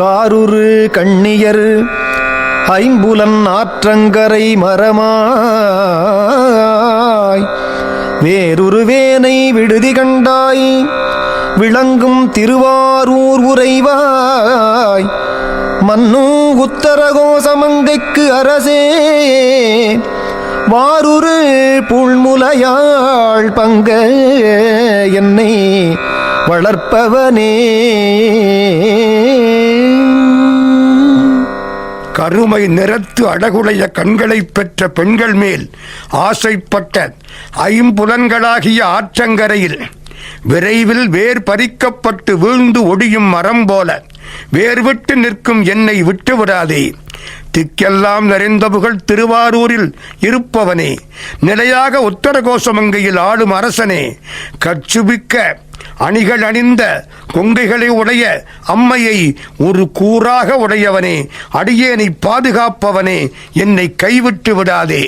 காருரு கண்ணியர் ஐம்புலன் ஆற்றங்கரை மரமாய். வேறொரு வேனை விடுதி கண்டாய் விளங்கும் திருவாரூர் உறைவாய். மன்னு உத்தரகோசமங்கைக்கு அரசே வாரூரு புள்முலையாள் பங்க என்னை வளர்ப்பவனே. கருமை நிறத்து அழகுடைய கண்களைப் பெற்ற பெண்கள் மேல் ஆசைப்பட்ட ஐம்புலன்களாகிய ஆற்றங்கரையில் விரைவில் வேர் பறிக்கப்பட்டு வீழ்ந்து ஒடியும் மரம் போல வேர் விட்டு நிற்கும் என்னை விட்டு விடாதே. திக்கெல்லாம் நிறைந்த புகழ் திருவாரூரில் இருப்பவனே. நிலையாக உத்தரகோசமங்கையில் ஆளும் அரசனே. கச்சுபிக்க அணிகள் அணிந்த கொங்கைகளை உடைய அம்மையை ஒரு கூறாக உடையவனே அடியேனை பாதுகாப்பவனே என்னை கைவிட்டு விடாதே.